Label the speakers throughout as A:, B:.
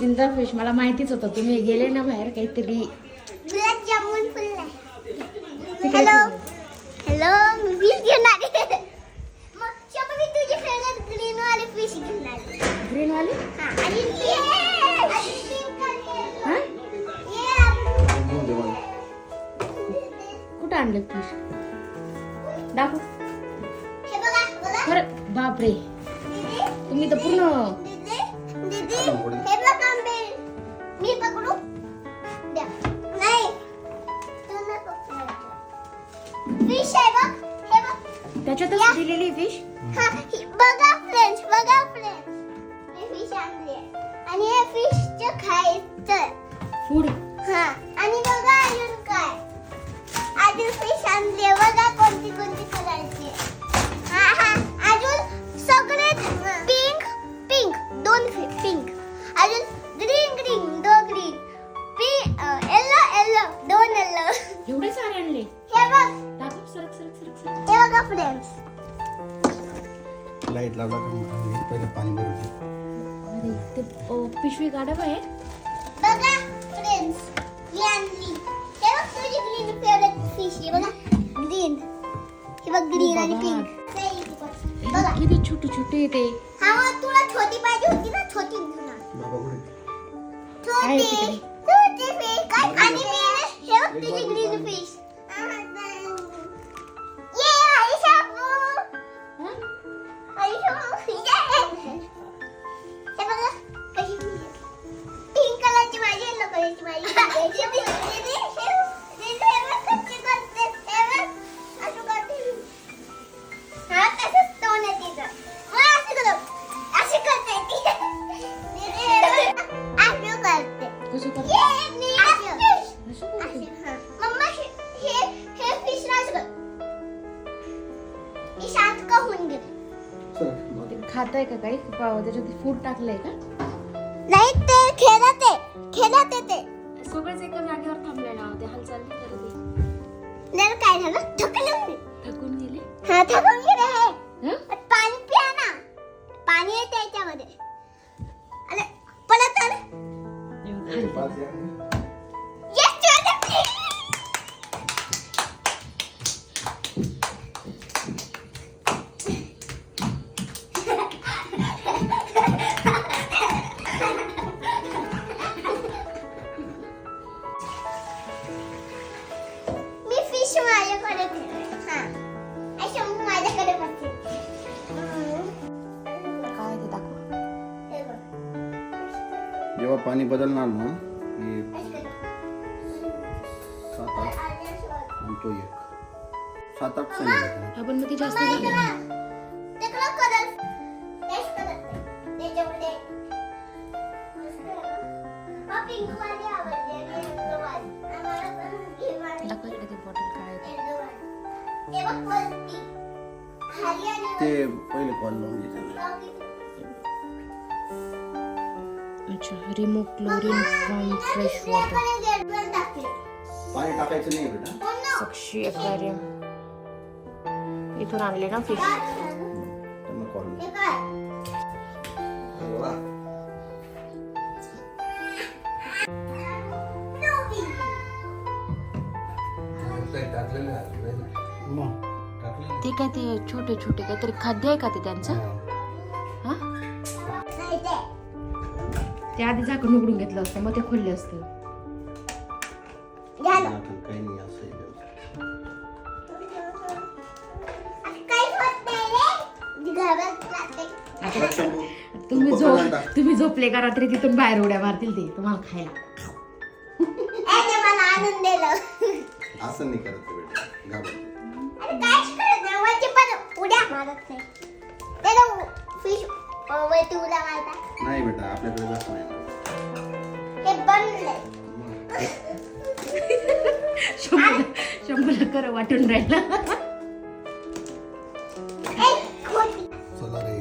A: चिंता फिश मला माहितीच होतं तुम्ही गेले ना बाहेर काहीतरी.
B: गुलाबजामुन हॅलो मी फिश मग शपथ तुझी फेवरेट ग्रीन वाली फिश
A: ग्रीन वाली
B: हा आणि.
A: हा? कुठं आणले फिश दाखव.
B: हे
A: बापरे. तुम्ही तर पूर्ण
B: फिश आहे बघ हे बघ.
A: त्याच्यातच दिलेली फिश
B: हा ही- बघा फ्रेंड्स बघा फ्रेंड्स. मी फिश आणली आहे. आणि हे फिशचं खायचं
A: फूड.
B: हा आणि बघा अजून काय. अजून फिश आणली आहे. बघा कोणती कोणती कलरची हा फ्रेंड्स
C: लाइट लावला का मग? पहिले पाणी भरू दे.
A: अरे ते अ, पिशवी गाडव आहे
B: बघा फ्रेंड्स मी आणली. हे बघ तुझी ग्रीन फेवरेट फिश आहे. बघा ग्रीन हे बघ ग्रीन आणि
A: बघा.
B: पिंक बघा
A: किती छोटे छोटे ते.
B: हा मग तुला छोटी पाहिजे होती ना छोटी घेऊन आण.
C: बाबा कुठे?
A: आहे
B: छोटी
A: तिकडे.
B: छोटी फिश काय आणि मी हे बघ तुझी ग्रीन फिश
C: बाबा.
A: ते खाताय का काही? पाव त्याच्यात फूड टाकलंय का?
B: नाही ते खेळत आहे. खेळत आहे ते.
A: सगळेच एका जागेवर थांबलेला होते हालचाल नाही करते
B: काय झालं? थकलं मी.
A: थकून गेले?
B: हा थकून गेले आहे
A: हं?
B: पण प्या ना. पाणी येते याच्यामध्ये. अरे
C: पाच या. जेव्हा पाणी बदलणार ना सात आठ आणि तो एक. सात आठ सांगितलं
A: आपण मग ती जास्त झाली. ते
C: पहिले कॉल लावून घे त्यांना.
B: वरती.
A: अच्छा remove chlorine from fresh water
B: पण
C: टाकायचं नाही बेटा.
B: हो ना?
A: साक्षी aquarium. इथून आणले ना फिश
C: त्यांना कॉल
A: ते काय ते छोटे छोटे काहीतरी खाद्य आहे का ते त्यांचं? हा.
B: ते.
A: ते आधी झाकण उघडून घेतलं असतं मग ते खोलले असतं. तुम्ही
C: तू
A: झोप. तुम्ही झोपले का रात्री तिथून बाहेर उड्या मारतील ते तुम्हाला खायला.
C: असं नाही करत बेटा. घाबरते.
B: मारत नाही. त्याला फिश वरती उड्या मारतात.
C: नाही बेटा आपल्याकडे जास्त नाही.
B: हे.
C: मग
A: शंभूला शंभूला खरं वाटून राहिलं
B: एक खोटी.
C: चला रे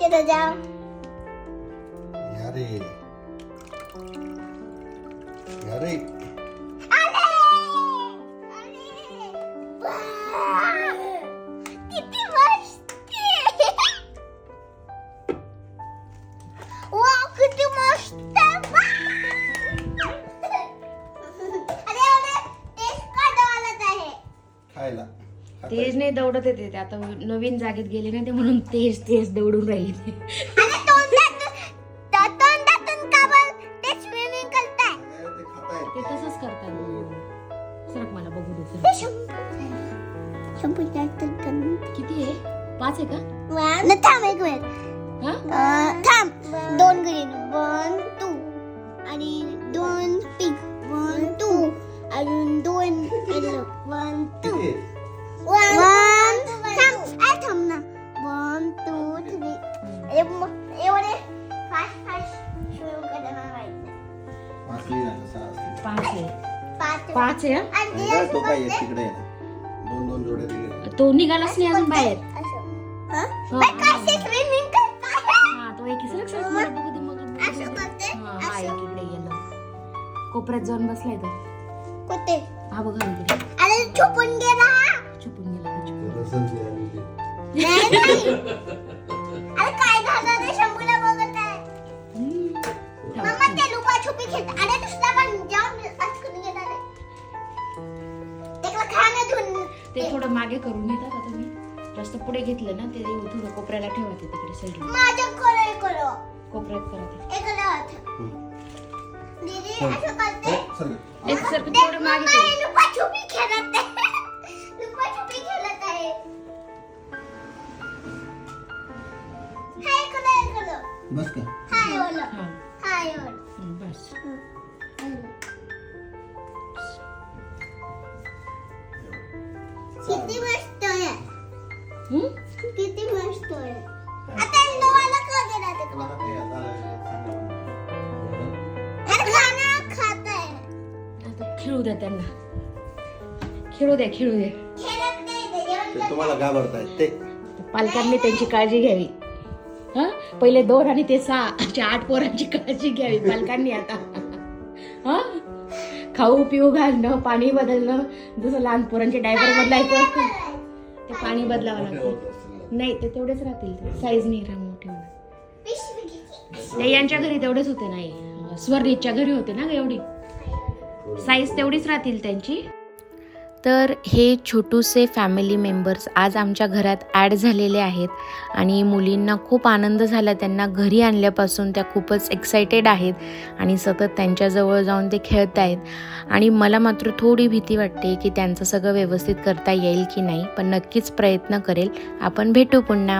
B: तिथं जा.
C: या रे या रे
A: नाही दौडत येते ते. आता नवीन जागेत गेले ना ते म्हणून तेज तेज दौडून राहिले.
B: त-
A: तसंच करतात सरक मला बघू दे. किती आहे? पाच आहे का?
B: न थांब एक वेळ
A: हा?
B: अं, थांब. दोन ग्रीन वन टू आणि दोन पिंक वन टू अजून दोन येलो वन टू? वन
A: आहे हा?
C: तो काय आहे तिकडे आहे. दोन दोन जोड्या दिलेल्या
A: तो निघालाच नाही अजून बाहेर
B: हं?
A: हा? हा तो एक सरक सरक मला बघू दे मग बघू
B: असं
A: दे.
B: करते
A: हा हा
B: असं
A: एक इकडे गेलो कोपऱ्यात जाऊन बसलाय तो
B: कुठे
A: हा बघा इकडे
B: अरे छुपून गेला
A: छुपून गेला तो छुपून.
C: ते रसन जे आहे ते.
B: नाही, नाही. अरे काय झालं रे शंभूला बघत आहे
A: हम्म.
B: मम्मा ते लुकाछुपी खेळत अरे दुसरा पण जाऊन
A: ते थोडं मागे करून येतात. का तुम्ही जास्त पुढे घेतलं ना ते थोडं कोपऱ्याला ठेवा ते तिकडे साईडला
B: माझ्या करो करो
A: कोपऱ्यात करा ते
C: हो,
A: थोडं मागे
B: मम्मा
A: करू
B: लुकाछुपी खेळत आहे. लुकाछुपी खेळत आहे. हाय कलो कलो
C: बस का?
B: हाय ओलो
A: हा.
B: हाय ओलो
A: बस.
B: किती मस्त आहे. आता नवाला का गेला तिकडे. अरे खाणं खात आहे
A: आता खेळू द्या त्यांना. खेळू द्या खेळू द्या.
B: खेळत नाही ते जेवण
C: ते तुम्हाला घाबरतायत ते.
A: पालकांनी त्यांची काळजी घ्यावी. हा? पहिले दोन आणि ते सहा. अशा आठ पोरांची काळजी घ्यावी पालकांनी आता. हा? खाऊ पिऊ घालणं पाणी बदलणं. जसं लहान पोरांचे डायपर बदलायचं. असतं ते पाणी बदलावं लागतं. नाही ते तेवढेच राहतील. साईज नाही राहा मोठे होणार यांच्या घरी तेवढेच होते नाही. स्वर्णीच्या घरी होते ना एवढी? साईज तेवढीच राहतील त्यांची. तर हे छोटूसे फॅमिली मेंबर्स आज आमच्या घरात ॲड झालेले आहेत आणि मुलींना खूप आनंद झाला. त्यांना घरी आणल्यापासून त्या खूपच एक्सायटेड आहेत आणि सतत त्यांच्याजवळ जाऊन ते खेळत आहेत. आणि मला मात्र थोडी भीती वाटते की त्यांचं सगळं व्यवस्थित करता येईल की नाही पण नक्कीच प्रयत्न करेल. आपण भेटू पुन्हा.